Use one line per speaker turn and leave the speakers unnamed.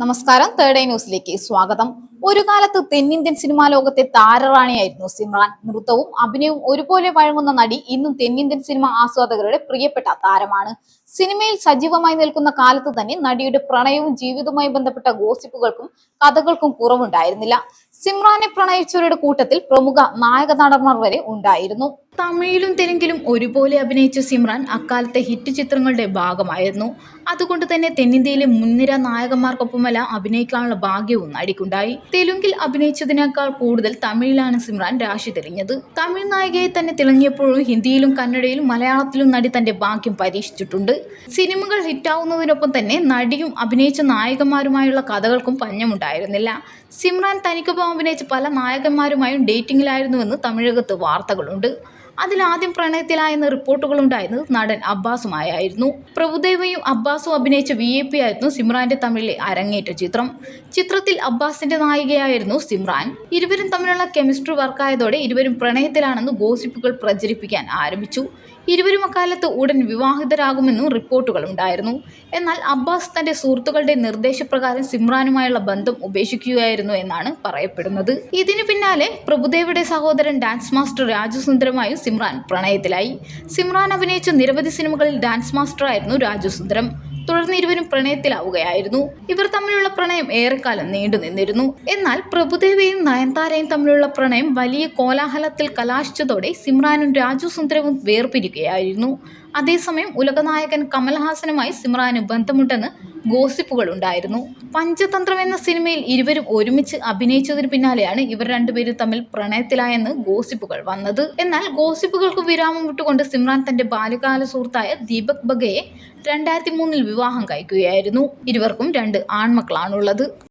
നമസ്കാരം. Third eye ന്യൂസിലേക്ക് സ്വാഗതം. ഒരു കാലത്ത് തെന്നിന്ത്യൻ സിനിമാ ലോകത്തെ താരറാണിയായിരുന്നു സിമ്രാൻ. നൃത്തവും അഭിനയവും ഒരുപോലെ വഴങ്ങുന്ന നടി ഇന്നും തെന്നിന്ത്യൻ സിനിമ ആസ്വാദകരുടെ പ്രിയപ്പെട്ട താരമാണ്. സിനിമയിൽ സജീവമായി നിൽക്കുന്ന കാലത്ത് തന്നെ നടിയുടെ പ്രണയവും ജീവിതവുമായി ബന്ധപ്പെട്ട ഗോസിപ്പുകൾക്കും കഥകൾക്കും കുറവുണ്ടായിരുന്നില്ല. സിമ്രാനെ പ്രണയിച്ചവരുടെ കൂട്ടത്തിൽ പ്രമുഖ നായക നടന്മാർ വരെ ഉണ്ടായിരുന്നു. തമിഴിലും തെലുങ്കിലും ഒരുപോലെ അഭിനയിച്ച സിമ്രാൻ അക്കാലത്തെ ഹിറ്റ് ചിത്രങ്ങളുടെ ഭാഗമായിരുന്നു. അതുകൊണ്ട് തന്നെ തെന്നിന്ത്യയിലെ മുൻനിര നായകന്മാർക്കൊപ്പമല്ല അഭിനയിക്കാനുള്ള ഭാഗ്യവും നടിക്കുണ്ടായി. തെലുങ്കിൽ അഭിനയിച്ചതിനേക്കാൾ കൂടുതൽ തമിഴിലാണ് സിമ്രാൻ രാശി തെളിഞ്ഞത്. തമിഴ് നായികയെ തന്നെ തിളങ്ങിയപ്പോഴും ഹിന്ദിയിലും കന്നഡയിലും മലയാളത്തിലും നടി തന്റെ ഭാഗ്യം പരീക്ഷിച്ചിട്ടുണ്ട്. സിനിമകൾ ഹിറ്റാവുന്നതിനൊപ്പം തന്നെ നടിയും അഭിനയിച്ച നായകന്മാരുമായുള്ള കഥകൾക്കും പഞ്ഞമുണ്ടായിരുന്നില്ല. സിമ്രാൻ തനിക്കൊപ്പം അഭിനയിച്ച പല നായകന്മാരുമായും ഡേറ്റിംഗിലായിരുന്നുവെന്ന് തമിഴകത്ത് വാർത്തകളുണ്ട്. അതിലാദ്യം പ്രണയത്തിലായെന്ന് റിപ്പോർട്ടുകളുണ്ടായിരുന്നത് നടൻ അബ്ബാസുമായായിരുന്നു. പ്രഭുദേവയും അബ്ബാസും അഭിനയിച്ച വി എ പി ആയിരുന്നു സിമ്രാന്റെ തമിഴിലെ അരങ്ങേറ്റ ചിത്രം. ചിത്രത്തിൽ അബ്ബാസിന്റെ നായികയായിരുന്നു സിമ്രാൻ. ഇരുവരും തമ്മിലുള്ള കെമിസ്ട്രി വർക്കായതോടെ ഇരുവരും പ്രണയത്തിലാണെന്ന് ഗോസിപ്പുകൾ പ്രചരിപ്പിക്കാൻ ആരംഭിച്ചു. ഇരുവരും അക്കാലത്ത് ഉടൻ വിവാഹിതരാകുമെന്നും റിപ്പോർട്ടുകളുണ്ടായിരുന്നു എന്നാൽ അബ്ബാസ് തന്റെ സുഹൃത്തുക്കളുടെ നിർദ്ദേശപ്രകാരം സിമ്രാനുമായുള്ള ബന്ധം ഉപേക്ഷിക്കുകയായിരുന്നു എന്നാണ് പറയപ്പെടുന്നത്. ഇതിനു പിന്നാലെ പ്രഭുദേവയുടെ സഹോദരൻ ഡാൻസ് മാസ്റ്റർ രാജുസുന്ദരമായും സിമ്രാൻ പ്രണയത്തിലായി. സിമ്രാൻ അഭിനയിച്ച നിരവധി സിനിമകളിൽ ഡാൻസ് മാസ്റ്ററായിരുന്നു രാജു സുന്ദരം തുടർന്ന് ഇരുവരും പ്രണയത്തിലാവുകയായിരുന്നു. ഇവർ തമ്മിലുള്ള പ്രണയം ഏറെക്കാലം നീണ്ടു നിന്നിരുന്നു. എന്നാൽ പ്രഭുദേവയും നയൻതാരയും തമ്മിലുള്ള പ്രണയം വലിയ കോലാഹലത്തിൽ കലാശിച്ചതോടെ സിമ്രാനും രാജു സുന്ദരവും വേർപിരിക്കുകയായിരുന്നു അതേസമയം ഉലകനായകൻ കമൽഹാസനുമായി സിമ്രാന് ബന്ധമുണ്ടെന്ന് ഗോസിപ്പുകൾ ഉണ്ടായിരുന്നു പഞ്ചതന്ത്രം എന്ന സിനിമയിൽ ഇരുവരും ഒരുമിച്ച് അഭിനയിച്ചതിന് പിന്നാലെയാണ് ഇവർ രണ്ടുപേരും തമ്മിൽ പ്രണയത്തിലായെന്ന് ഗോസിപ്പുകൾ വന്നത്. എന്നാൽ ഗോസിപ്പുകൾക്ക് വിരാമം വിട്ടുകൊണ്ട് സിമ്രാൻ തന്റെ ബാല്യകാല സുഹൃത്തായ ദീപക് ബഗയെ രണ്ടായിരത്തി മൂന്നിൽ വിവാഹം കഴിക്കുകയായിരുന്നു. ഇരുവർക്കും രണ്ട് ആൺമക്കളാണുള്ളത്.